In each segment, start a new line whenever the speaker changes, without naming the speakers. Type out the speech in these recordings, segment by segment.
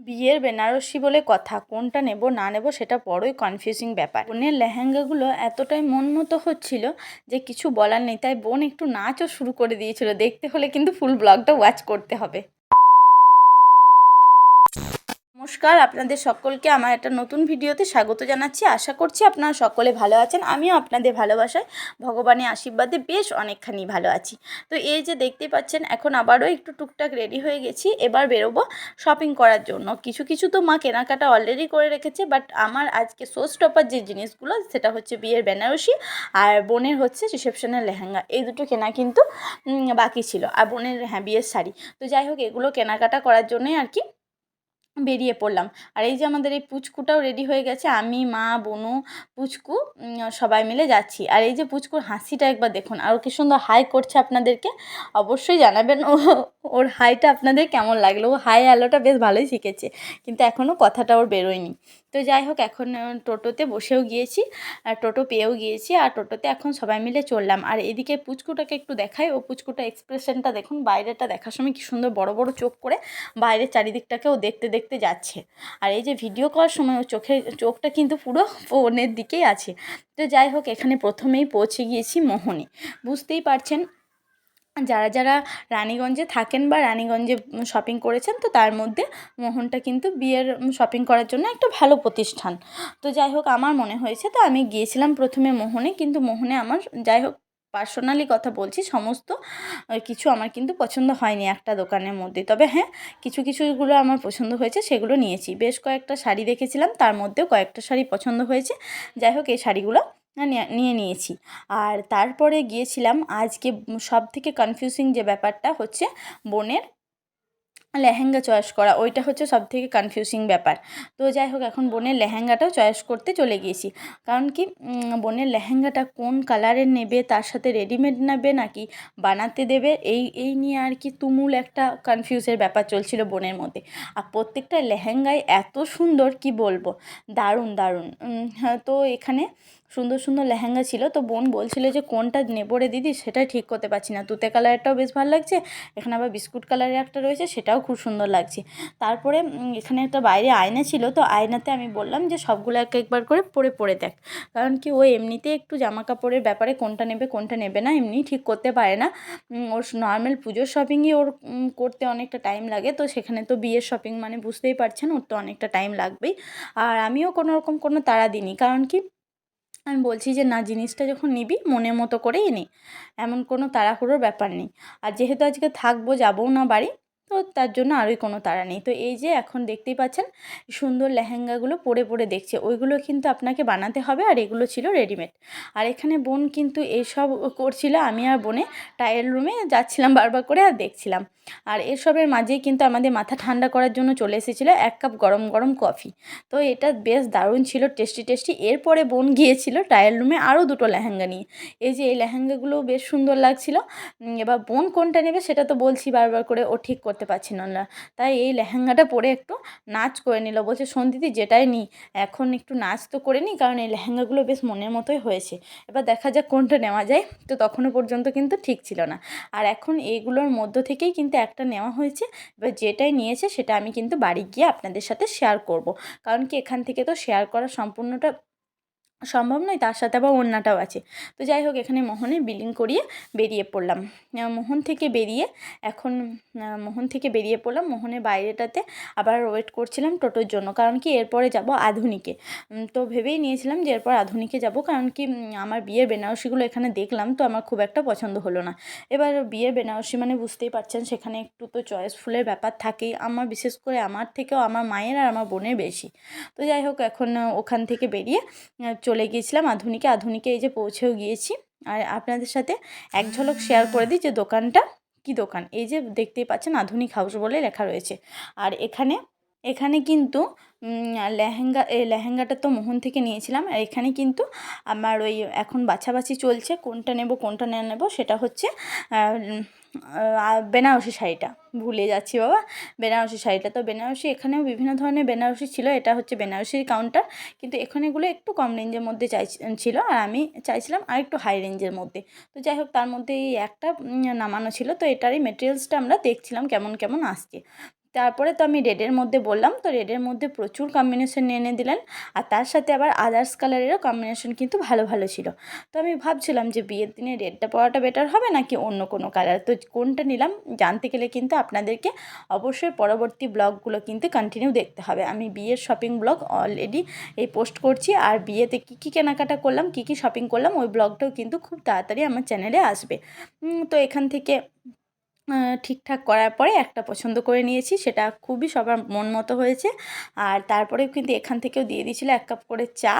বিয়ের বেনারসি বলে কথা, কোনটা নেব, না নেব সেটা বড়ই কনফিউজিং ব্যাপার। বোনের লেহেঙ্গাগুলো এতটাই মন মতো হচ্ছিল যে কিছু বলার নেই, তাই বোন একটু নাচও শুরু করে দিয়েছিল। দেখতে হলে কিন্তু ফুল ব্লগটা ওয়াচ করতে হবে। নমস্কার, আপনাদের সকলকে আমার একটা নতুন ভিডিওতে স্বাগত জানাচ্ছি। আশা করছি আপনারা সকলে ভালো আছেন, আমিও আপনাদের ভালোবাসায়, ভগবানের আশীর্বাদে বেশ অনেকখানি ভালো আছি। তো এই যে দেখতে পাচ্ছেন, এখন আবারও একটু টুকটাক রেডি হয়ে গেছি, এবার বেরোবো শপিং করার জন্য। কিছু কিছু তো মা কেনাকাটা অলরেডি করে রেখেছে বাট আমার আজকে শো স্টপার যে জিনিসগুলো, সেটা হচ্ছে বিয়ের বেনারসি আর বোনের হচ্ছে রিসেপশনের লেহেঙ্গা। এই দুটো কেনা কিন্তু বাকি ছিল। আর বোনের হ্যাঁ বিয়ের শাড়ি। তো যাই হোক, এগুলো কেনাকাটা করার জন্যই আর কি বেরিয়ে পড়লাম। আর এই যে আমাদের এই পুচকুটাও রেডি হয়ে গেছে, আমি, মা, বনু, পুচকু সবাই মিলে যাচ্ছি। আর এই যে পুচকুর হাসিটা একবার দেখুন, আর কি সুন্দর হাই করছে আপনাদেরকে, অবশ্যই জানাবেন ও, ওর হাইটা আপনাদের কেমন লাগল। ও হাই আলোটা বেশ ভালোই শিখেছে, কিন্তু এখনও কথাটা ওর বেরোয়নি। তো যাই হোক, এখন টোটোতে বসেও গিয়েছি, আর টোটো পেয়েও গিয়েছি, আর টোটোতে এখন সবাই মিলে চললাম। আর এদিকে পুচকুটাকে একটু দেখাই, ও পুচকুটা এক্সপ্রেশনটা দেখুন, বাইরেটা দেখার সময় কি সুন্দর বড় বড় চোখ করে বাইরের চারিদিকটাকেও দেখতে দেখতে যাচ্ছে। আর এই যে ভিডিও করার সময় ও চোখের, চোখটা কিন্তু পুরো ফোনের দিকেই আছে। তো যাই হোক, এখানে প্রথমেই পৌঁছে গিয়েছি মোহনে। বুঝতেই পারছেন যারা যারা রানীগঞ্জে থাকেন বা রানীগঞ্জে শপিং করেছেন, তো তার মধ্যে মোহনটা কিন্তু বিয়ের শপিং করার জন্য একটা ভালো প্রতিষ্ঠান। তো যাই হোক, আমার মনে হয়েছে, তো আমি গিয়েছিলাম প্রথমে মোহনে, কিন্তু মোহনে আমার যাই হোক পার্সোনালি কথা বলছি, সমস্ত কিছু আমার কিন্তু পছন্দ হয়নি একটা দোকানের মধ্যে। তবে হ্যাঁ কিছু, কিছুগুলো আমার পছন্দ হয়েছে, সেগুলো নিয়েছি। বেশ কয়েকটা শাড়ি দেখেছিলাম, তার মধ্যেও কয়েকটা শাড়ি পছন্দ হয়েছে। যাই হোক, এই শাড়িগুলো নিয়ে নিয়েছি। আর তারপরে গিয়েছিলাম আজকে সব থেকে কনফিউজিং যে ব্যাপারটা হচ্ছে বোনের লেহেঙ্গা চয়েস করা ওইটা হচ্ছে সব থেকে কনফিউজিং ব্যাপার। তো যাই হোক এখন বোনের লেহেঙ্গাটাও চয়েস করতে চলে গিয়েছি। কারণ কি বোনের লেহেঙ্গাটা কোন কালারের নেবে তার সাথে রেডিমেড নেবে নাকি বানাতে দেবে এই এই নিয়ে আর কি তুমুল একটা কনফিউজের ব্যাপার চলছিল বোনের মধ্যে। আর প্রত্যেকটা লেহেঙ্গায় এত সুন্দর কি বলব? দারুণ দারুণ। হ্যাঁ, তো এখানে সুন্দর সুন্দর লেহেঙ্গা ছিল, তো বোন বলছিল যে কোনটা নেব রে দিদি, সেটাই ঠিক করতে পারছি না। তুতে কালারটাও বেশ ভালো লাগছে, এখানে আবার বিস্কুট কালারের একটা রয়েছে, সেটাও খুব সুন্দর লাগছে। তারপরে এখানে একটা বাইরে আয়না ছিল, তো আয়নাতে আমি বললাম যে সবগুলো এক একবার করে পরে পরে দেখ। কারণ কি ও এমনিতে একটু জামা কাপড়ের ব্যাপারে কোনটা নেবে কোনটা নেবে না এমনি ঠিক করতে পারে না। ওর নর্মাল পুজোর শপিংই ওর করতে অনেকটা টাইম লাগে, তো সেখানে তো বিয়ের শপিং মানে বুঝতেই পারছেন, ওর তো অনেকটা টাইম লাগবেই। আর আমিও কোনো রকম কোনো তাড়া দিইনি, কারণ কি আমি বলছি যে, না, জিনিসটা যখন নিবি, মনের মতো করেই নে। এমন কোনো তাড়াহুড়োর ব্যাপার নেই। আর যেহেতু আজকে থাকব, যাবও না বাড়ি তো তার জন্য আরোই কোনো তাড়া নেই। তো এই যে এখন দেখতেই পাচ্ছেন, সুন্দর লেহেঙ্গাগুলো পরে পরে দেখছে। ওইগুলো কিন্তু আপনাকে বানাতে হবে আর এগুলো ছিল রেডিমেড আর এখানে বোন কিন্তু এইসব করছিল, আমি আর বোনে টায়ার রুমে যাচ্ছিলাম বারবার করে আর দেখছিলাম। আর এসবের মাঝেই কিন্তু আমাদের মাথা ঠান্ডা করার জন্য চলে এসেছিল এক কাপ গরম গরম কফি তো এটা বেশ দারুণ ছিল টেস্টি টেস্টি এরপরে বোন গিয়েছিল টায়ার রুমে আরও দুটো লেহেঙ্গা নিয়ে। এই যে এই লেহেঙ্গাগুলো বেশ সুন্দর লাগছিল। এবার বোন কোনটা নেবে সেটা তো বলছি বারবার করে, ও ঠিক করতে পারছিল না তাই এই লেহেঙ্গাটা পরে একটু নাচ করে নিল। বলছে সন্দিদি যেটাই নিই, এখন একটু নাচ তো করে নিই, কারণ এই লেহেঙ্গাগুলো বেশ মনের মতোই হয়েছে। এবার দেখা যাক কোনটা নেওয়া যায়। তো তখনও পর্যন্ত কিন্তু ঠিক ছিল না। আর এখন এইগুলোর মধ্য থেকেই কিন্তু একটা নেওয়া হয়েছে। এবার যেটাই নিয়েছে, সেটা আমি কিন্তু বাড়ি গিয়ে আপনাদের সাথে শেয়ার করব। কারণ কি, এখান থেকে তো শেয়ার করা সম্পূর্ণটা সম্ভব নয়, তার সাথে আবার ওড়নাটাও আছে। তো যাই হোক, এখানে মোহনে বিলিং করিয়ে বেরিয়ে পড়লাম। মোহন থেকে বেরিয়ে এখন মোহন থেকে বেরিয়ে পড়লাম। মোহনের বাইরেটাতে আবার ওয়েট করছিলাম টোটোর জন্য, কারণ কি এরপরে যাব আধুনিকে। তো ভেবেই নিয়েছিলাম যে এরপর আধুনিকে যাব, কারণ কি আমার বিয়ের বেনারসিগুলো এখানে দেখলাম, তো আমার খুব একটা পছন্দ হলো না। এবার বিয়ের বেনারসি মানে বুঝতেই পারছেন, সেখানে একটু তো চয়েসফুলের ব্যাপার থাকেই, আমার বিশেষ করে আমার থেকেও আমার মায়ের আর আমার বোনের বেশি। তো যাই হোক, এখন ওখান থেকে বেরিয়ে চলে গিয়েছিলাম, আধুনিকে। আধুনিকে এই যে পৌঁছেও গিয়েছি। আর আপনাদের সাথে এক ঝলক শেয়ার করে দিই যে দোকানটা কি দোকান? এই যে দেখতেই পাচ্ছেন আধুনিক হাউস বলে লেখা রয়েছে। আর এখানে এখানে কিন্তু লেহেঙ্গা লেহেঙ্গাটা তো মোহন থেকে নিয়েছিলাম। আর এখানে কিন্তু আমার ওই এখন বাছাবাছি চলছে, কোনটা নেব, কোনটা না নেব, সেটা হচ্ছে বেনারসি শাড়িটা। ভুলে যাচ্ছি বাবা, বেনারসি শাড়িটা। তো বেনারসি, এখানেও বিভিন্ন ধরনের বেনারসি ছিল, এটা হচ্ছে বেনারসির কাউন্টার। কিন্তু এখানেগুলো একটু কম রেঞ্জের মধ্যে চাই ছিল, আর আমি চাইছিলাম আর একটু হাই রেঞ্জের মধ্যে। তো যাই হোক, তার মধ্যে এই একটা নামানো ছিল। তো এটারই মেটেরিয়ালসটা আমরা দেখছিলাম কেমন কেমন আসছে। তারপরে তো আমি রেডের মধ্যে বললাম, তো রেডের মধ্যে প্রচুর কম্বিনেশন এনে দিলেন। আর তার সাথে আবার আদার্স কালারেরও কম্বিনেশন কিন্তু ভালো ভালো ছিল। তো আমি ভাবছিলাম যে বিয়ের দিনে রেডটা পরাটা বেটার হবে নাকি অন্য কোনো কালার তো কোনটা নিলাম জানতে গেলে কিন্তু আপনাদেরকে অবশ্যই পরবর্তী ব্লগগুলো কিন্তু কন্টিনিউ দেখতে হবে। আমি বিয়ের শপিং ব্লগ অলরেডি এই পোস্ট করছি। আর বিয়েতে কী কী কেনাকাটা করলাম, কী কী শপিং করলাম, ওই ব্লগটাও কিন্তু খুব তাড়াতাড়ি আমার চ্যানেলে আসবে। তো এখান থেকে ঠিকঠাক করার পরে একটা পছন্দ করে নিয়েছি, সেটা খুবই সবার মন মতো হয়েছে। আর তারপরে কিন্তু এখান থেকেও দিয়ে দিয়েছিল এক কাপ করে চা।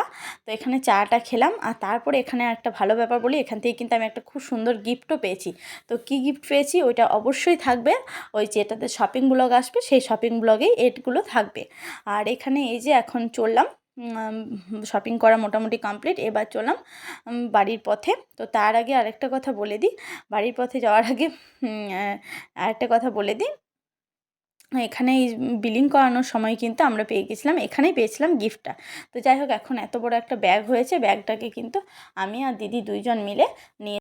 তো এখানে চাটা খেলাম। আর তারপরে এখানে একটা ভালো ব্যাপার বলি, এখান থেকে কিন্তু আমি একটা খুব সুন্দর গিফটও পেয়েছি। তো কি গিফট পেয়েছি? ওইটা অবশ্যই থাকবে। ওই যেটাতে শপিং ব্লগ আসবে, সেই শপিং ব্লগেই এডগুলো থাকবে। আর এখানে এই যে এখন চললাম শপিং করা মোটামুটি কমপ্লিট এবার চললাম বাড়ির পথে। তো তার আগে আরেকটা কথা বলে দিই। বাড়ির পথে যাওয়ার আগে আরেকটা কথা বলে দিই। এখানে বিলিং করানোর সময় কিন্তু আমরা পেয়ে গেছিলাম। এখানেই পেয়েছিলাম গিফটটা তো যাই হোক, এখন এত বড় একটা ব্যাগ হয়েছে। ব্যাগটাকে কিন্তু আমি আর দিদি দুইজন মিলে নিয়ে